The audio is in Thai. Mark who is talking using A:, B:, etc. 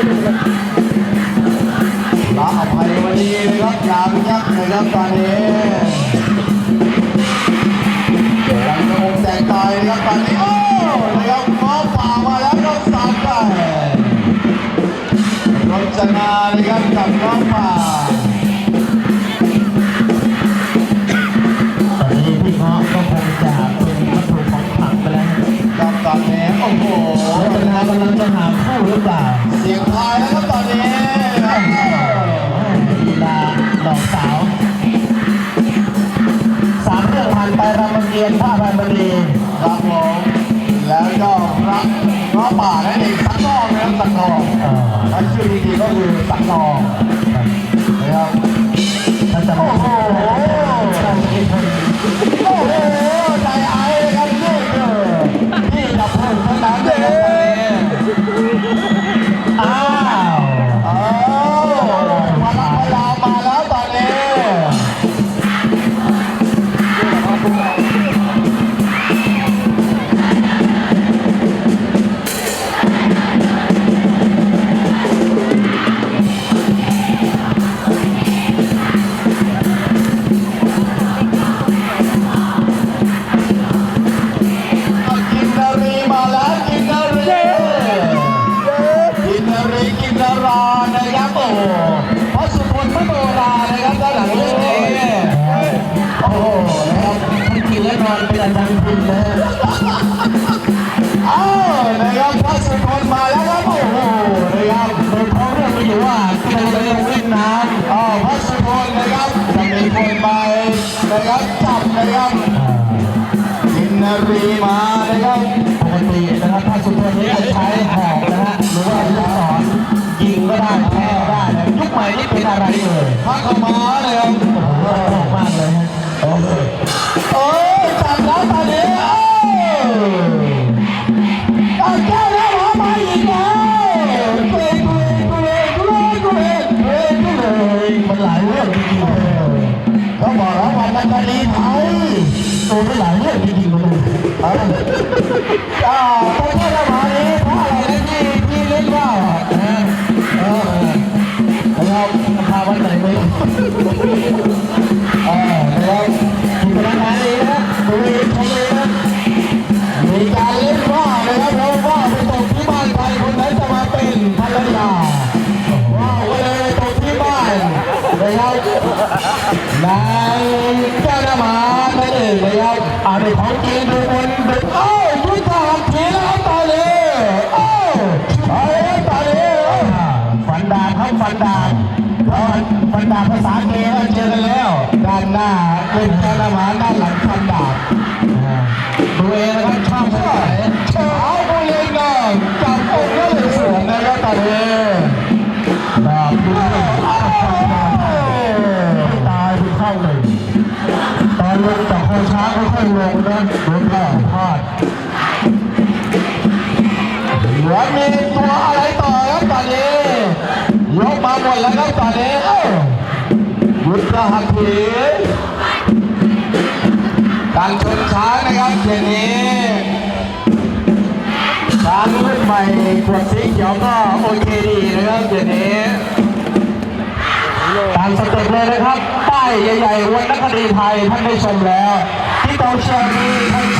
A: ระ
B: อ
A: ภัยวันนี้นะครับยามยักษ์นะครับตอนนี้ยังคงแตกตายนะครับตอนนี้โอ้นะครับง้อป่ามาแล้วก็สามไก่รจนานะครับกับง้อป่า
C: ตอนนี้พี่เงาะก็คงจะเป็นวัตถุของขลังไปแล้ว
A: ครับตอนนี้โอ้โหา
C: กำลังจะหาคู่หรือเปล่า
A: เสียงพายแล้วครับตอนนี้
C: ลีลาดอกสาวสามเรื่องผ่านไปรามเกียรติ์ผ้าพันบดี
A: ครับผมแล้วก็พระง้อป่านั่นเองสักนองนะครับสักนอง
C: เอ่อ
A: ถ้าชื่อจริงๆก็คือสักนองนะครับ
C: น
A: อ
C: นเป็นอาจารย์พิมพ์นะ
A: เอ้านะครับพระสุทนมาแล้วครับโอ้โหนะครับ
C: โดยเขาเรื่องมีอยู่ว่าใครจะลงเล่นน้
A: อ๋อพระสุทนนะครับจะมีคนไปนะครับจับนะครับกินนารีมานะครับ
C: ปกตินะครับถ้าสุดท้ายนี้จะใช้หอกนะฮะหรือว่าลูกศรยิงก็ได้แพ้ก็ได้นะยุคใหม่นี่เป็นอะไรเอ่ย
A: พระขมานะครับ
C: ลี
A: ไทย
C: ตัวไม่หลายเรื่องจริงๆเลย
A: เอ้ยอ่าพระเจ้าละมานี้พระอะไรนะที่ที่เล่นว่าวอะ
C: นะเออแล้วพาวันไหนไป
A: เออนะค
C: เป็
A: นเจ้าหน้าหมา
C: ด้า
A: นหลังฟันดาบ
C: ดูเองนะครับชอบเท่าไหร่
A: เช้าบุเรงนองจับอกก็เลยสวนนะครับตอนนี้
C: ดาบดู
A: เอ้า
C: ไม่ตายคุณเข้าเลยตอนลงจากคอช้างค่อยๆลงนะโดนแผลพลาด
A: เหลือมีตัวอะไรต่อครับตอนนี้ยกมาหมดแล้วครับตอนนี้เอ้ายุทธหักถี การชนช้างนะครับเดี๋ยวนี้
C: ช้างรุ่นใหม่ขวดสีเขียวก็โอเคดีนะครับเดี๋ยวนี้ตามสเต็ปเลยนะครับป้ายใหญ่ๆวันนักดีไทยท่านได้ชมแล้ว ที่กองเชียร์มีทั้งชาติ